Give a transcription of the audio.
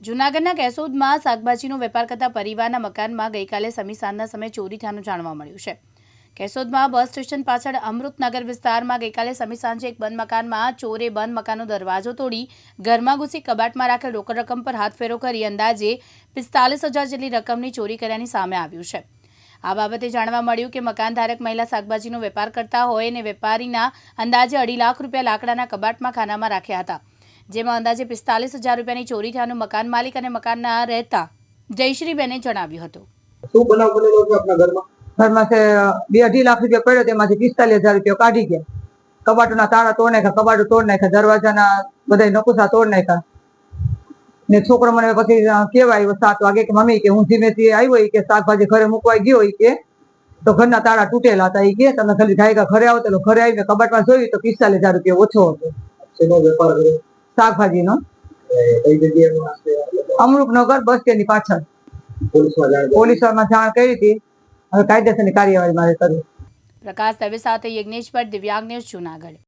જૂનાગઢના કેસોદમાં શાકભાજીનો વેપાર કરતા પરિવારના મકાનમાં ગઈકાલે સમી સાંજના સમયે ચોરી થયાનું જાણવા મળ્યું છે. કેશોદમાં બસ સ્ટેશન પાછળ અમૃતનગર વિસ્તારમાં ગઈકાલે સમી સાંજે એક બંધ મકાનમાં ચોરે બંધ મકાનનો દરવાજો તોડી ઘરમાં ઘૂસી કબાટમાં રાખેલ રોકડ રકમ પર હાથ ફેરો કરી અંદાજે પિસ્તાલીસ હજાર જેટલી રકમની ચોરી કર્યાની સામે આવ્યું છે. આ બાબતે જાણવા મળ્યું કે મકાનધારક મહિલા શાકભાજીનો વેપાર કરતા હોય અને વેપારીના અંદાજે અઢી લાખ રૂપિયા લાકડાના કબાટમાં ખાનામાં રાખ્યા હતા. જેમાં અંદાજે પિસ્તાલીસ હજાર રૂપિયાની ચોરી થયાનું મકાન માલિક અને મકાનના રહેતા જયશ્રીબેને જણાવ્યું હતું. શું બનાવ બનેલો છે આપણા ઘરમાં? ઘરમાં છે બે અઢી લાખ રૂપિયા પડ્યો તેમાંથી પિસ્તાલીસ હજાર રૂપિયા કાઢી ગયા. કબાટોના તાળા તોડ નાખ્યા કબાટો તોડ નાખ્યા દરવાજાના બધા નકુસા તોડ નાખ્યા. ને છોકરો મને પછી કેવા આવ્યો સાત વાગે કે મમ્મી કે હું ધીમે ધીમે આવ્યો કે શાકભાજી ઘરે મૂકવા ગયો હોય કે. તો ઘરના તાળા તૂટેલા હતા એ કે તમે ખાલી ગાયકા ઘરે આવો. તો ઘરે આવીને કબાટમાં જોયું તો પિસ્તાલીસ હજાર રૂપિયા ઓછો હતો. વેપાર કર્યો? શાકભાજીનો. અમૃતનગર બસ સ્ટેન્ડની પાછળ. જાણ કરી. જાણ કરી હતી. હવે કાયદેસરની કાર્યવાહી મારે કરવી. પ્રકાશ દવે સાથે યજ્ઞેશ ભટ્ટ દિવ્યાંગ ન્યૂઝ, જૂનાગઢ.